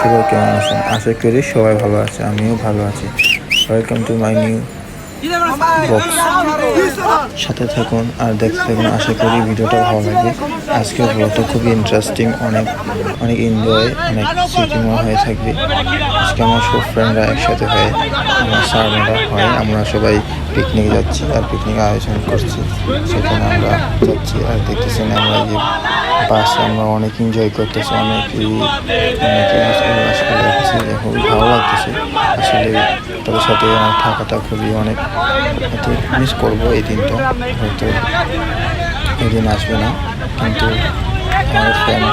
সবাই কেমন আছেন? আশা করি সবাই ভালো আছে, আমিও ভালো আছি। Welcome to my new box সাথে থাকুন আর দেখতে থাকুন, আশা করি ভিডিওটা ভালো লাগবে। আজকের ব্লগটা খুবই ইন্টারেস্টিং অনেক অনেক এনজয় অনেক স্মৃতিময় হয়ে থাকবে। আজকে আমার সব ফ্রেন্ডরা একসাথে হয়ে, আমার ম্যাডাম হয়, আমরা সবাই পিকনিক যাচ্ছি আর পিকনিক আয়োজন করছি। সেখানে আমরা যাচ্ছি আর দেখতেছেন আমরা যে বাস আমরা অনেক এনজয় করতেছি অনেকই করে যাচ্ছি খুবই ভালো লাগতেছে। আসলে তাদের সাথে আমার থাকাটা খুবই অনেক মিস করব এই দিনটা। হয়তো এই দিন আসবে না, কিন্তু আমার ফ্রেন্ড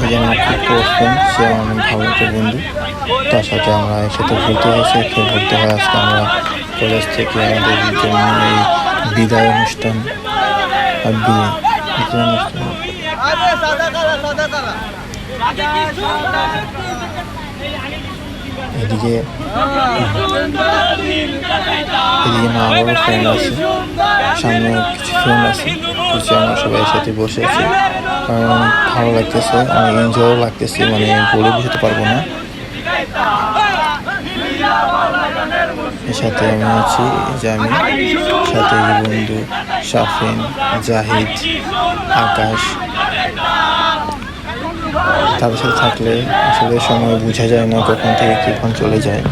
ওই যে আমার খুব ক্লোজ ফ্রেন্ড সে আমার ভালো একটা বন্ধু। তার সাথে আমরা একসাথে ঘুরতে হয়েছে। খেয়ে ঘুরতে হয় আজকে আমরা কলেজ থেকে আমাদের জন্য এই বিদায় অনুষ্ঠান আর বিয়ে এদিকে এদিকে মা বাবার ফ্রেন্ড আছে। সামনে কিছু ফ্রেন্ড আছে। আমরা সবাই একসাথে বসে আছি। কারণ ভালো লাগতেছে অনেক এনজয়ও লাগতেছে মানে বলে বুঝতে পারব না। এর সাথে আমি আছি আমি সাথে বন্ধু শাফিন, জাহিদ, আকাশ। তাদের সাথে থাকলে আসলে সময় বোঝা যায় না কখন থেকে কখন চলে যায়।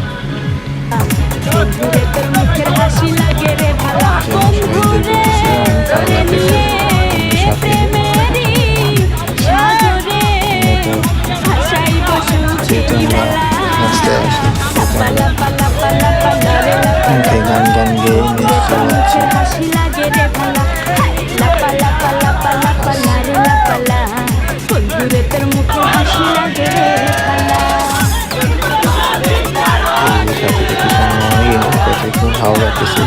বন্ধুর সাথে মতো যেহেতু আমরা রাস্তায় আসি সেহেতু আমরা মুখে গান গান গেয়ে নেচে হাসি লাগে রে ভালা লাপা লাপা লাপা লাপা লারে লাপা লা তোর মুখের হাসি লাগে রে ভালা এই সাথে দেখি অনেক এনজয় করতে খুব ভালো লাগতেছে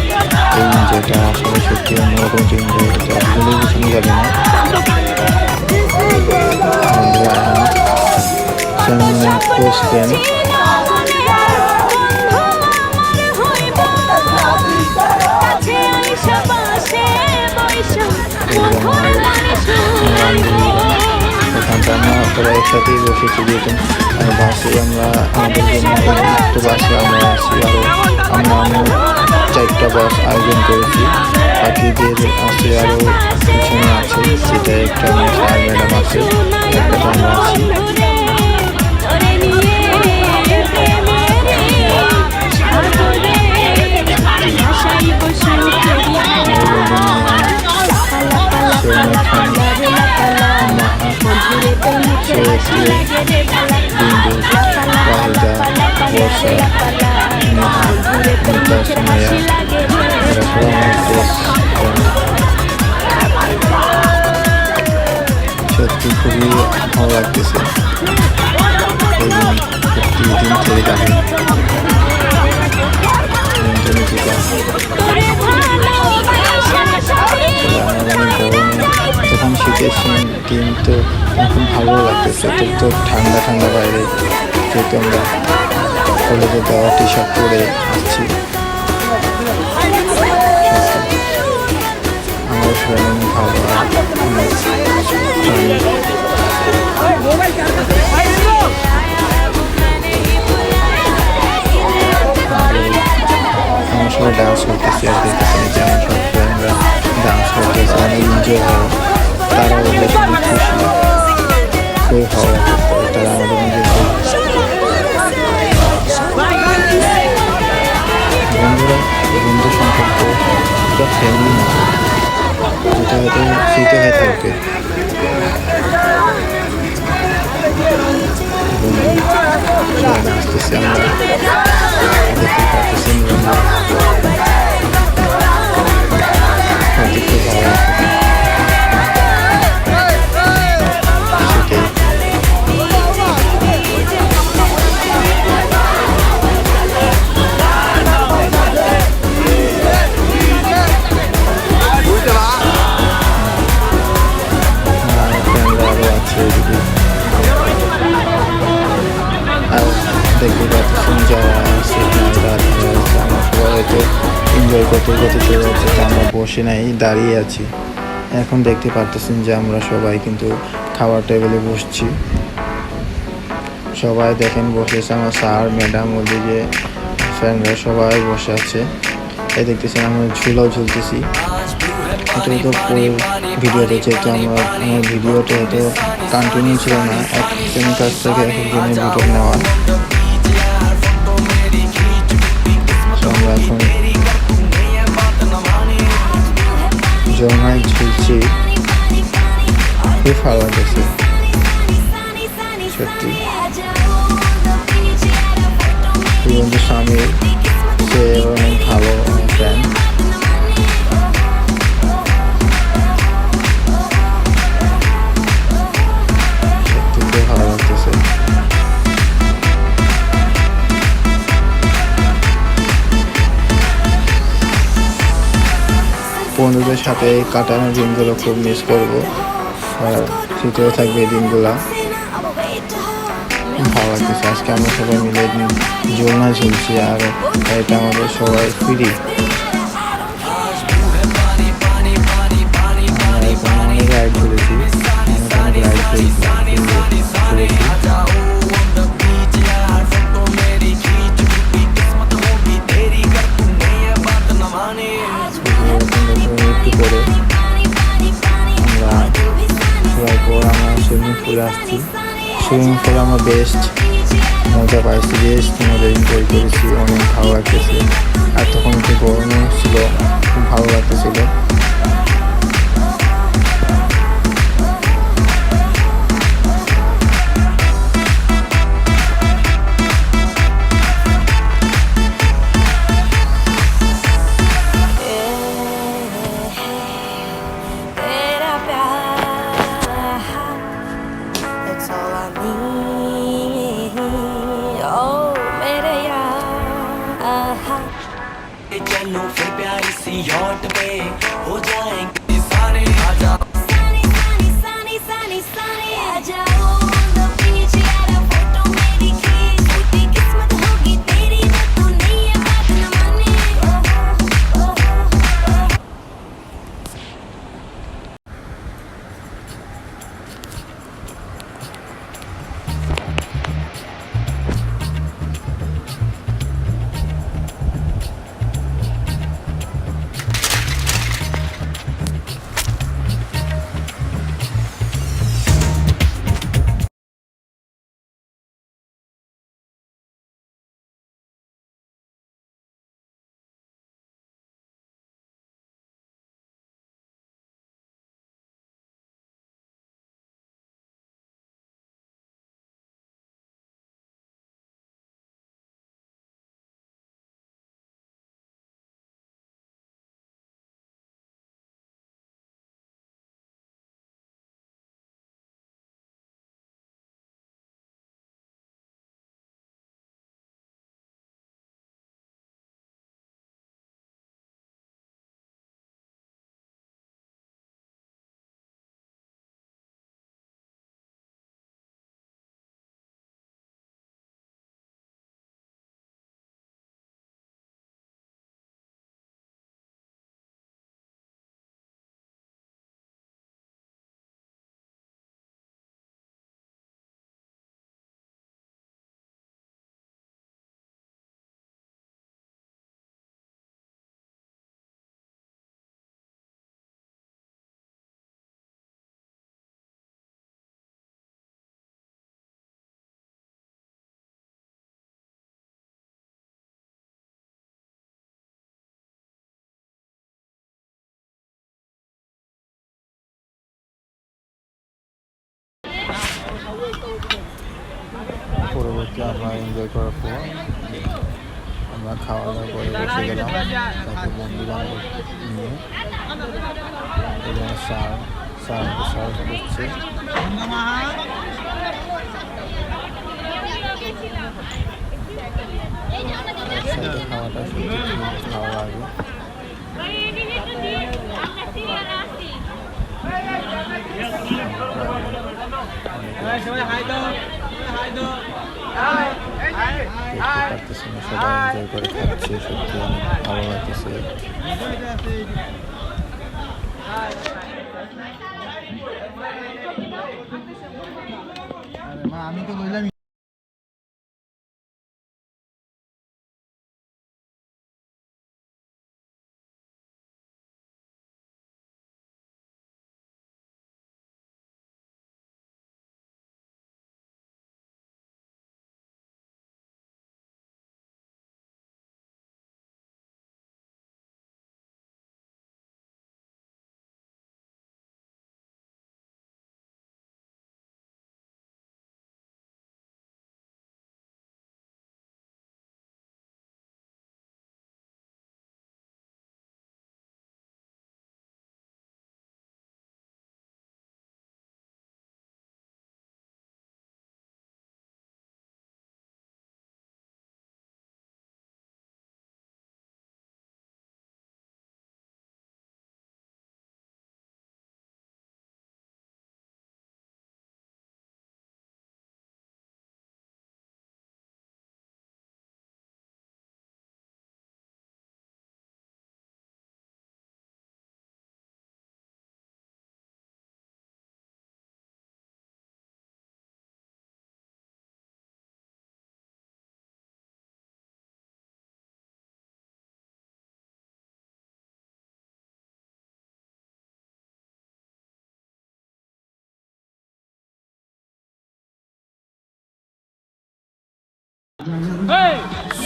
এই এনজয়টা আসলে সত্যি অন্যরকম এনজয় এটা আসলে বোঝানো যাবে না। বন্ধুরা ফ্রেন্ড ওখানটা আমরা সবাই একসাথেই বসেছি যেহেতু বাসে আমরা আমাদের জন্য একটা বাসে আমরা আছি আরও আমরা অন্য চারটা বাস আয়োজন করেছি। বাকিদের আছে আরও পিছনে আছে সেটা একটা আমার স্যার ম্যাডাম আছে একটা আমরা আছি বিন্দু ওয়াহিদা বর্ষা নেহা মিতা সুমাইয়া এরা সবাই আমার ক্লোজ সত্যি খুবই ভালো লাগতেছে প্রতিদিন থেকে যাবে আমার অনেক যখন শীতের দিন তো এখন ভালো লাগতেছে, তো তো ঠান্ডা ঠান্ডা বাইরে যেহেতু আমরা কলেজে দেওয়া টি শার্ট পরে আসছি। আমার সবাই ভালো ডান্স করতেছি আর দেখতেছি আমার সব ফ্রেন্ডরা ডান্স করতেছে, অনেক এনজয় হয়। খুশি খুবই ভালো লাগতেছে তারা আমাদের নিজের বন্ধুরা বন্ধু সম্পর্ক এটা ফ্যামিলি মতো যেটা হয়তো ফ্রিতে হয়ে থাকবে নাচতেছি আমরা বসে নাই, দাঁড়িয়ে আছি। এখন দেখতে পারতেছেন যে আমরা সবাই কিন্তু খাওয়ার টেবিলে বসছি। সবাই দেখেন বসেছে আমার স্যার, ম্যাডাম, ওদিকে ফ্রেন্ডরা সবাই বসে আছে। এই দেখতেছেন আমরা ঝুলাও ঝুলতেছি। এটা তো ভিডিওতে যেহেতু আমরা, আমার ভিডিওটা হয়তো কন্টিনিউ ছিল না। একজনের কাছ থেকে একজনের ভিডিও নেওয়া। আমরা এখন জমায় ঝুলছি। খুব ভালো লাগতেছে। সত্যি। বন্ধুদের সাথে কাটানো দিনগুলো খুব মিস করব। আর স্মৃতিও থাকবে এই দিনগুলো। ভালো লাগতেছে। আজকে আমরা সবাই মিলে জোলনা ঝুলছি আর এটা আমাদের সবাই ফ্রি রাইড ঘুরেছি রাইড ঘুরেছি পুলে আসছি। সুইমিং পুলে আমার বেস্ট মজা পাইছি বেস্ট মজা এনজয় করেছি, অনেক ভালো লাগতেছে। আর তখন একটু গরমও ছিল, খুব ভালো লাগতেছিল। Oh मेरे यार चलो फिर प्यारी सी यॉट पे हो जाएँगे পরবর্তী আমরা এনজয় করার পর আমরা খাওয়া দাওয়া করে বসে গেলাম। তারপর বন্ধু বান্ধব নিয়ে স্যার করছে খাওয়াটা খুব লাগে পারতেছি না সবাই এনজয় করে খাচ্ছে সত্যি অনেক ভালো লাগতেছে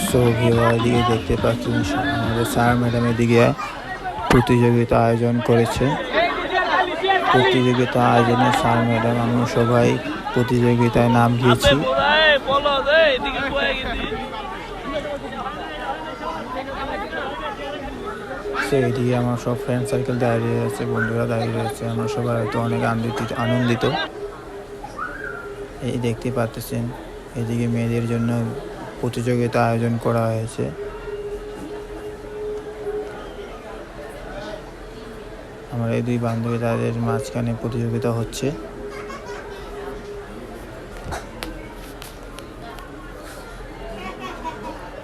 সো দেখতে পাচ্ছেন, আমাদের স্যার ম্যাডাম এদিকে প্রতিযোগিতা আয়োজন করেছে। প্রতিযোগিতা আয়োজনে স্যার ম্যাডাম আমরা সবাই প্রতিযোগিতায় নাম দিয়েছি। এদিকে আমার সব ফ্রেন্ড সার্কেল দাঁড়িয়ে রয়েছে বন্ধুরা দাঁড়িয়ে রয়েছে আমরা সবাই হয়তো অনেক আনন্দিত আনন্দিত। এই দেখতে পাচ্ছেন, এদিকে মেয়েদের জন্য প্রতিযোগিতা আয়োজন করা হয়েছে। আমার এই দুই বান্ধবী তাদের মাঝখানে প্রতিযোগিতা হচ্ছে।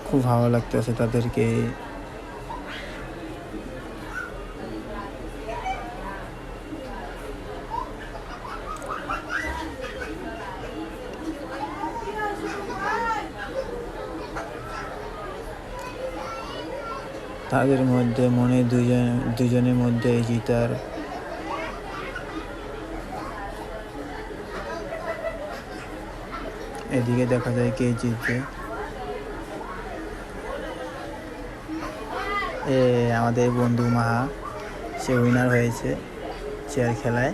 খুব ভালো লাগতেছে তাদেরকে। তাদের মধ্যে মনে দুজন দুজনের মধ্যে এই জিতার এদিকে দেখা যায় কে জিতবে। এ, আমাদের বন্ধু মাহা, সে উইনার হয়েছে চেয়ার খেলায়।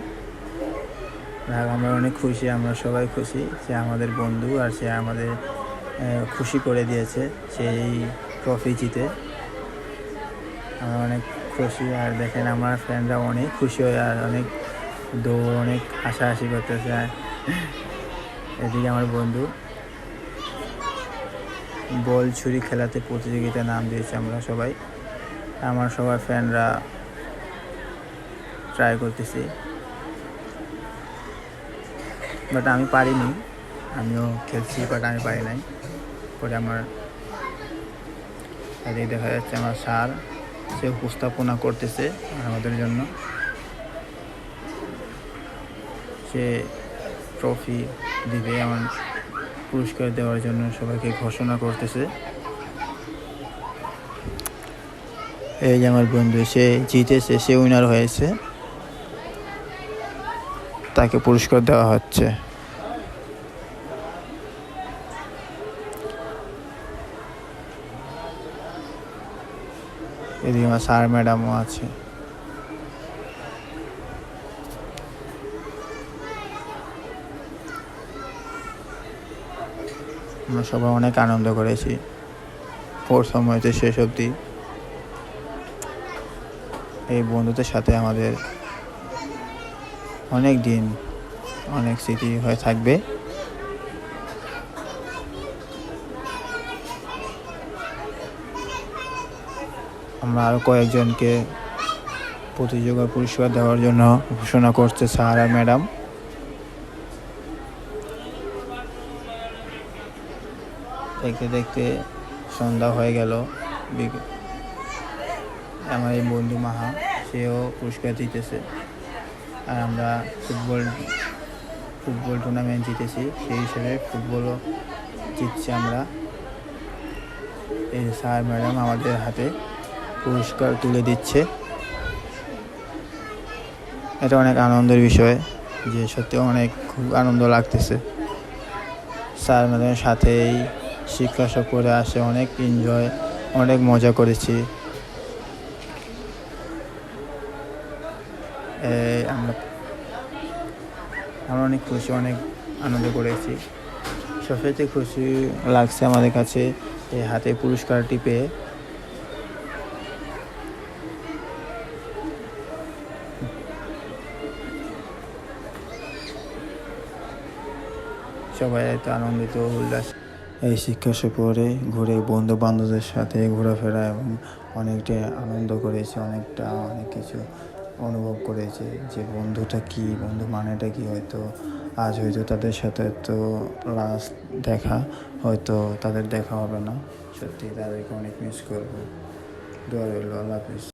আমরা অনেক খুশি, আমরা সবাই খুশি সে আমাদের বন্ধু আর সে আমাদের খুশি করে দিয়েছে সেই ট্রফি জিতে। আমরা অনেক খুশি আর দেখেন আমার ফ্রেন্ডরা অনেক খুশি হয় আর অনেক দৌড়, অনেক হাসাহাসি করতেছে। আর এদিকে আমার বন্ধু বল ছুরি খেলাতে প্রতিযোগিতায় নাম দিয়েছে আমরা সবাই। আমার সবার ফ্রেন্ডরা ট্রাই করতেছি। বাট আমি পারিনি। আমিও খেলছি বাট আমি পারি নাই। পরে আমার, এদিকে দেখা যাচ্ছে আমার স্যার সে উপস্থাপনা করতেছে আমাদের জন্য। সে ট্রফি দিবে আমার পুরস্কার দেওয়ার জন্য সবাইকে ঘোষণা করতেছে। এই যে আমার বন্ধু, সে জিতেছে, সে উইনার হয়েছে। তাকে পুরস্কার দেওয়া হচ্ছে। এদিকে আমার স্যার ম্যাডামও আছে। আমরা সবাই অনেক আনন্দ করেছি। প্রথম হইতে শেষ অবধি। এই বন্ধুদের সাথে আমাদের অনেক দিন, অনেক স্মৃতি হয়ে থাকবে। আমরা আরও কয়েকজনকে প্রতিযোগিতা পুরস্কার দেওয়ার জন্য ঘোষণা করছে আর ম্যাডাম। দেখতে দেখতে সন্ধ্যা হয়ে গেল। আমার এই বন্ধু মাহা, সেও পুরস্কার জিতেছে। আর আমরা ফুটবল ফুটবল টুর্নামেন্ট জিতেছি। সেই হিসেবে ফুটবলও জিতছি আমরা। এই স্যার, ম্যাডাম আমাদের হাতে পুরস্কার তুলে দিচ্ছে। এটা অনেক আনন্দের বিষয় যে সত্যি অনেক খুব আনন্দ লাগতেছে। স্যার ম্যাডামের সাথেই শিক্ষা সফরে আসে, অনেক এনজয় অনেক মজা করেছি। আমরা অনেক খুশি, অনেক আনন্দ করেছি। সবচেয়ে খুশি লাগছে আমাদের কাছে এই হাতে পুরস্কারটি পেয়ে। সবাই এত আনন্দিত, উল্লাস। এই শিক্ষা সফরে ঘুরে বন্ধু বান্ধবদের সাথে ঘোরাফেরা এবং অনেকটা আনন্দ করেছি, অনেকটা অনেক কিছু অনুভব করেছি। যে বন্ধুটা কি, বন্ধু মানেটা কি, হয়তো আজ হয়তো তাদের সাথে তো লাস্ট দেখা, হয়তো তাদের দেখা হবে না। সত্যি তাদেরকে অনেক মিস করব। দোয়া রইল, আল্লাহ হাফিজ।